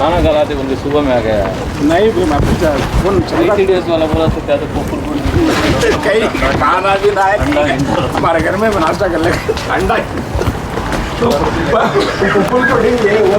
खाना खिलाते उनके सुबह में आ गया। नहीं भी मैं पूछा कौन चल? एटी डेज़ वाला बोला तो क्या तो कहीं खाना भी ना है। हमारे घर में नाश्ता कर ले अंडा तो कुकुर को नहीं ये वो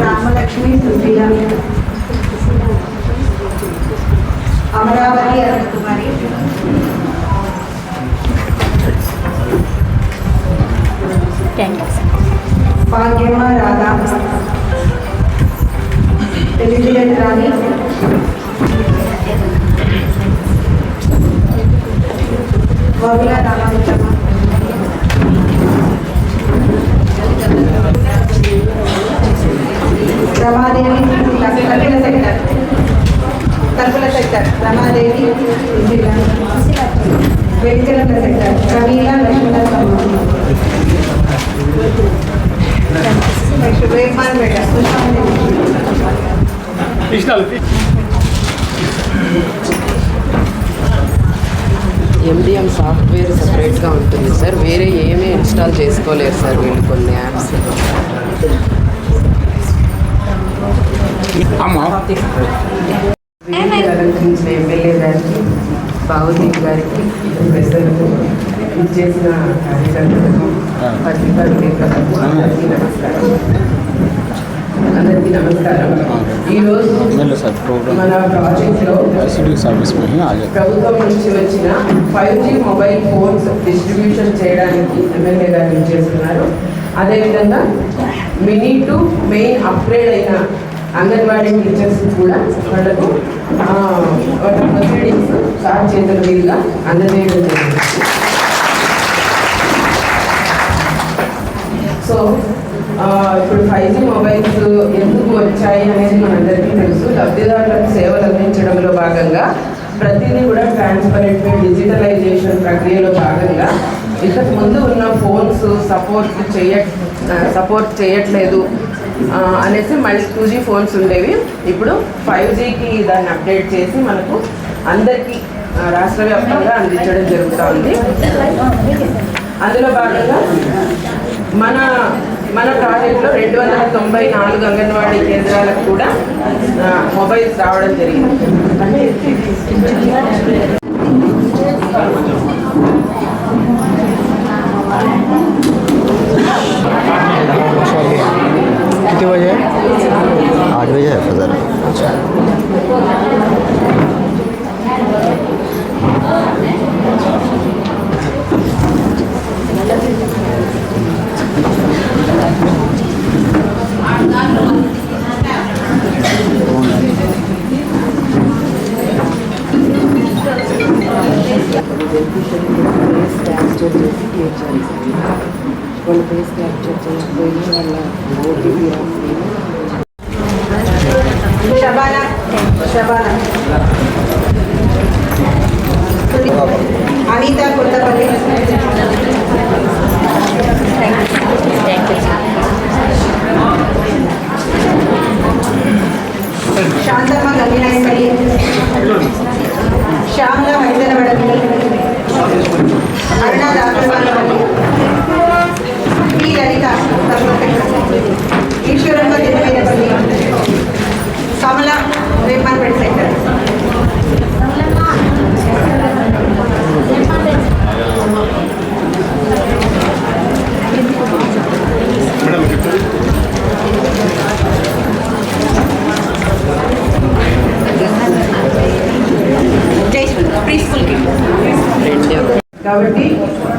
Ramalakshmi Supriya Amaravati Arunakumari Bhagyamma Radha Elizabeth Velichala sector MDM software సపరేట్గా ఉంటుంది సార్. వేరే ఏమీ ఇన్స్టాల్ చేసుకోలేరు సార్ వీళ్ళు కొన్ని యాప్స్ అమ్మ. అలంకరించిన ఎమ్మెల్యే గారికి బాబుజీ గారికి ప్రజలకు చేసిన కార్యకర్తలకు పత్రికా విలేకరులకు అందరికీ నమస్కారం. అందరికీ నమస్కారం. ఈరోజు మన ప్రాజెక్ట్లో ప్రభుత్వం నుంచి వచ్చిన five G mobile phones distribution చేయడానికి ఎమ్మెల్యే గారు చేస్తున్నారు? అదేవిధంగా మినీ టు మెయిన్ అప్గ్రేడ్ అయిన అంగన్వాడీ టీచర్స్ కూడా వాళ్ళకు ప్రొసీడింగ్స్ సార్ చేతుల మీదుగా అందజేయడం జరిగింది. సో ఇప్పుడు ఫైవ్ జీ మొబైల్స్ ఎందుకు వచ్చాయి అనేది మనందరికీ తెలుసు. లబ్ధిదారులకు సేవలు అందించడంలో భాగంగా ప్రతిదీ కూడా ట్రాన్స్పరెంట్ డిజిటలైజేషన్ ప్రక్రియలో భాగంగా. ఇంతకు ముందు ఉన్న ఫోన్స్ సపోర్ట్ చేయ సపోర్ట్ చేయట్లేదు అనేసి మళ్ళీ టూ జీ ఫోన్స్ ఉండేవి. ఇప్పుడు ఫైవ్ జీకి దాన్ని అప్డేట్ చేసి మనకు అందరికీ రాష్ట్ర వ్యాప్తంగా అందించడం జరుగుతూ ఉంది అందులో భాగంగా మన మన ప్రాజెక్ట్లో రెండు వందల తొంభై నాలుగు అంగన్వాడీ కేంద్రాలకు కూడా మొబైల్స్ రావడం జరిగింది. అంటే శబానా అనిత కొత్తపల్లి. శాంతమ్మ గంగినాయపల్లి శ్యామల హైదరాబాద్ అరుణ దాపల్లి పి లలిత ఈశ్వరంగా జన్మేనపల్లి కమల రేపర్పేట సెంటర్ జై ప్రీ స్కూల్కి కాబట్టి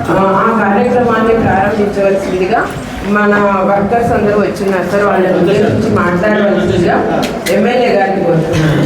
ఆ, ఆ కార్యక్రమాన్ని ప్రారంభించవలసిందిగా మన వర్కర్స్ అందరూ వచ్చిన్నారు సార్ వాళ్ళ గురించి మాట్లాడవలసిందిగా ఎమ్మెల్యే గారిని కోరుతున్నాను.